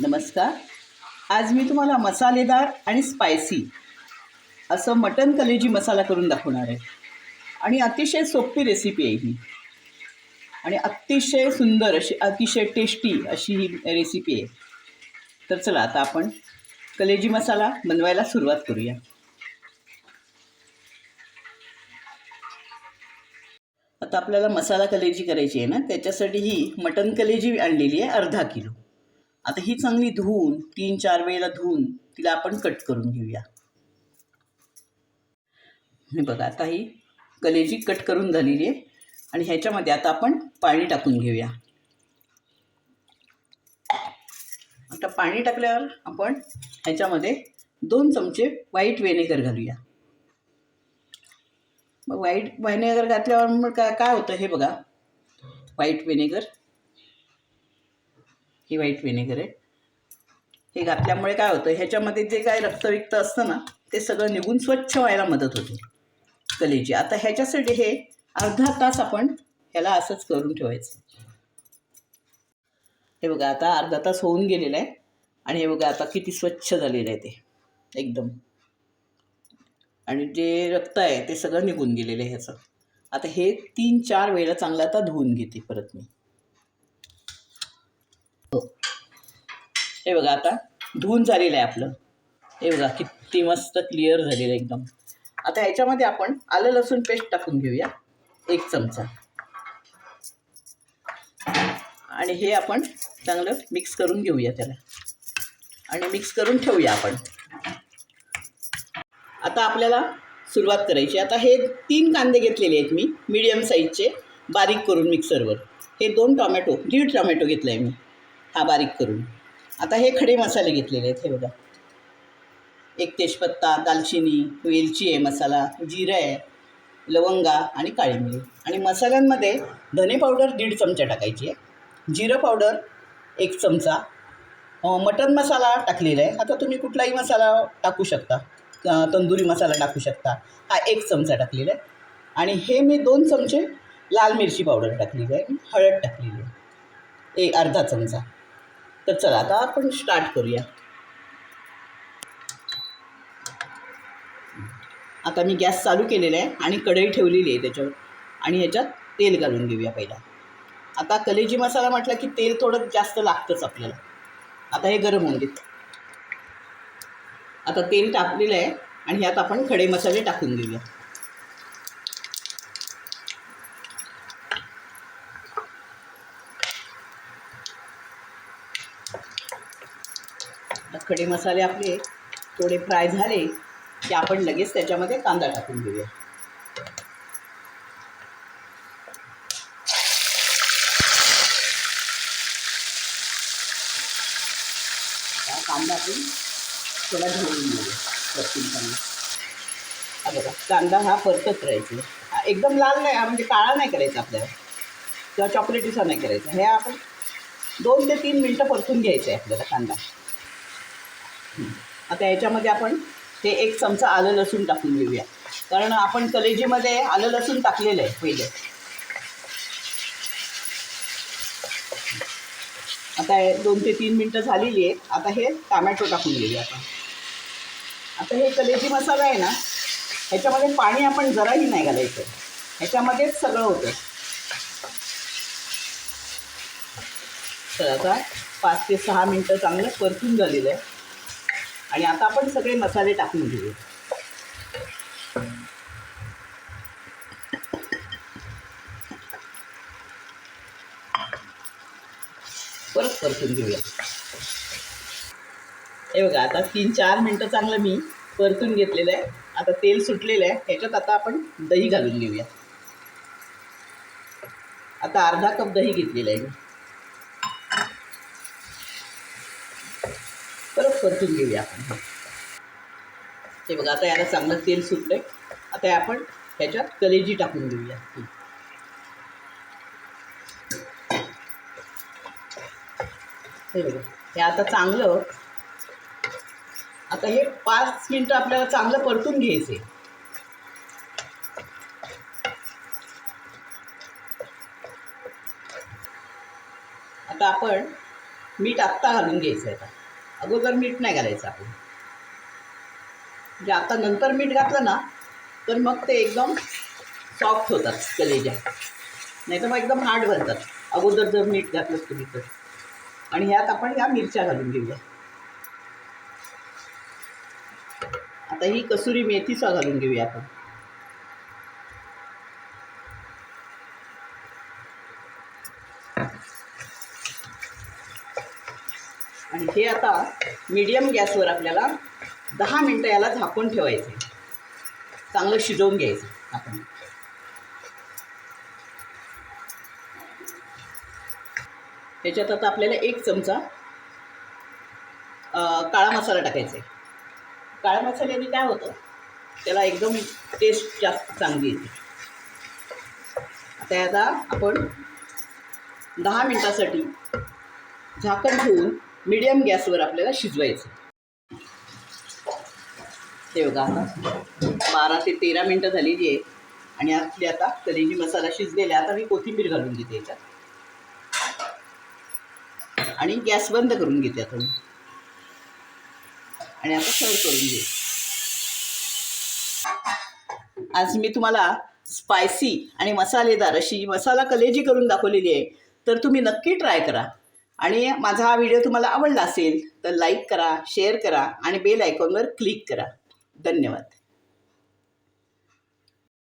नमस्कार. आज मी तुम्हाला मसालेदार आणि स्पायसी असं मटन कलेजी मसाला करून दाखवणार आहे. आणि अतिशय सोपी रेसिपी आहे ही. आणि अतिशय सुंदर अशी अतिशय टेस्टी अशी ही रेसिपी आहे. तर चला आता आपण कलेजी मसाला बनवायला सुरुवात करूया. आता आपल्याला मसाला कलेजी करायची आहे ना त्याच्यासाठी ही मटन कलेजी आणलेली आहे अर्धा किलो. आता ही चांगली धुवून तीन चार वेळेला धुवून तिला आपण कट करून घेऊया. हे बघा आता ही कलेजी कट करून झालेली आहे. आणि ह्याच्यामध्ये आता आपण पाणी टाकून घेऊया. आता पाणी टाकल्यावर आपण ह्याच्यामध्ये दोन चमचे व्हाईट व्हिनेगर घालूया. मग व्हाईट व्हेनेगर घातल्यावर मग काय काय होतं हे बघा. व्हाईट व्हिनेगर ही व्हाईट व्हिनेगर आहे. हे घातल्यामुळे काय होतं ह्याच्यामध्ये जे काय रक्तविक्त असतं ना ते सगळं निघून स्वच्छ व्हायला मदत होते कलेची. आता ह्याच्यासाठी हे अर्धा तास आपण ह्याला असंच करून ठेवायचं. हे बघा आता अर्धा तास होऊन गेलेलं आहे आणि हे बघा आता किती स्वच्छ झालेलं आहे ते. एकदम. आणि जे रक्त आहे ते सगळं निघून गेलेलं आहे ह्याचं. आता हे तीन चार वेळेला चांगलं आता धुवून घेते परत मी. हे बघा आता धुवून झालेलं आहे आपलं. हे बघा किती मस्त क्लिअर झालेलं आहे एकदम. आता ह्याच्यामध्ये आपण आलं लसूण पेस्ट टाकून घेऊया. एक चमचा. आणि हे आपण चांगलं मिक्स करून घेऊया त्याला. आणि मिक्स करून ठेवूया आपण. आता आपल्याला सुरुवात करायची आता हे तीन कांदे घेतलेले आहेत मी मीडियम साईजचे बारीक करून मिक्सरवर हे दोन टॉमॅटो दीड टॉमॅटो घेतला आहे मी हा बारीक करून. आता हे खडे मसाले घेतलेले आहेत हे बघा. एक तेजपत्ता दालचिनी वेलची आहे मसाला जिरं आहे लवंगा आणि काळी मिरी. आणि मसाल्यांमध्ये धने पावडर दीड चमचा टाकायची आहे. जिरं पावडर एक चमचा. मटन मसाला टाकलेला आहे. आता तुम्ही कुठलाही मसाला टाकू शकता. तंदुरी मसाला टाकू शकता. हा एक चमचा टाकलेला आहे. आणि हे मी दोन चमचे लाल मिरची पावडर टाकलेली आहे. हळद टाकलेली आहे. एक अर्धा चमचा. तर चला आता आपण स्टार्ट करूया. आता मी गॅस चालू केलेला आहे आणि कढई ठेवलेली आहे त्याच्यावर. आणि ह्याच्यात तेल घालून घेऊया पहिला. आता कलेजी मसाला म्हटलं की तेल थोडं जास्त लागतंच आपल्याला. आता हे गरम होऊन देत. आता तेल टाकलेलं आहे आणि ह्यात आपण खडे मसाले टाकून घेऊया आता खडे मसाले आपले थोडे फ्राय झाले की आपण लगेच त्याच्यामध्ये कांदा टाकून देऊया. कांदा आपण थोडा घेऊन घेऊया कांदा हा बघा कांदा हा परतत राहायचा. हा एकदम लाल नाही हा म्हणजे काळा नाही करायचा आपल्याला. किंवा चॉकलेटीचा नाही करायचा. हे आपण दोन ते तीन मिनटं परतून घ्यायचं आहे आपल्याला कांदा. आता याच्यामध्ये आपण ते एक चमचा आलं लसूण टाकून घेऊया. कारण आपण कलेजीमध्ये आलं लसूण टाकलेलं आहे पहिले. आता दोन ते तीन मिनटं झालेली आहे आता हे टमॅटो टाकून घेऊया आपण. आता हे कलेजी मसाला आहे ना ह्याच्यामध्ये पाणी आपण जराही नाही घालायचं. ह्याच्यामध्येच सगळं होतं. तर आता पाच ते सहा मिनटं चांगलं परतून झालेलं आहे. आणि आता आपण सगळे मसाले टाकून घेऊ परत परतून घेऊया. हे बघा आता तीन चार मिनटं चांगलं मी परतून घेतलेलं आहे. आता तेल सुटलेलं आहे. ह्याच्यात आता आपण दही घालून घेऊया. आता अर्धा कप दही घेतलेलं आहे परत परतून घेऊया. आपण हे बघा आता याला चांगलं तेल सुटलंय. आता आपण ह्याच्यात कलेजी टाकून घेऊया. हे बघा हे आता चांगलं आता हे पाच मिनटं आपल्याला चांगलं परतून घ्यायचे आता आपण मीठ आत्ता घालून घ्यायचं आहे आता. अगोदर मीठ नाही घालायचं आपण. म्हणजे आता नंतर मीठ घातलं ना तर मग ते एकदम सॉफ्ट होतात कलेजा नाही तर मग एकदम हार्ड बनतात. अगोदर जर मीठ घातलं तुम्ही तर. आणि ह्यात आपण ह्या मिरच्या घालून घेऊया. आता ही कसुरी मेथीचा घालून घेऊया आपण. आणि हे आता मीडियम गॅसवर आपल्याला दहा मिनटं याला झाकून ठेवायचं. आहे. चांगलं शिजवून घ्यायचं आपण. त्याच्यात आता आपल्याला एक चमचा काळा मसाला टाकायचा आहे. काळ्या मसाल्याने काय होतं? त्याला एकदम टेस्ट जास्त चांगली येते. आता आता आपण दहा मिनटासाठी झाकण ठेवून मिडियम गॅसवर आपल्याला शिजवायचं. ते बघा आता. बारा ते तेरा मिनटं झालेली आहे. आणि आपली आता कलेजी मसाला शिजलेला आहे. आता मी कोथिंबीर घालून घेते याच्यात. आणि गॅस बंद करून घेते आता मी. आणि आता सर्व करून घे आज मी तुम्हाला स्पायसी आणि मसालेदार अशी मसाला कलेजी करून दाखवलेली आहे. तर तुम्ही नक्की ट्राय करा. आणि माझा हा व्हिडिओ तुम्हाला आवडला असेल तर लाईक करा शेअर करा आणि बेल आयकॉनवर क्लिक करा. धन्यवाद.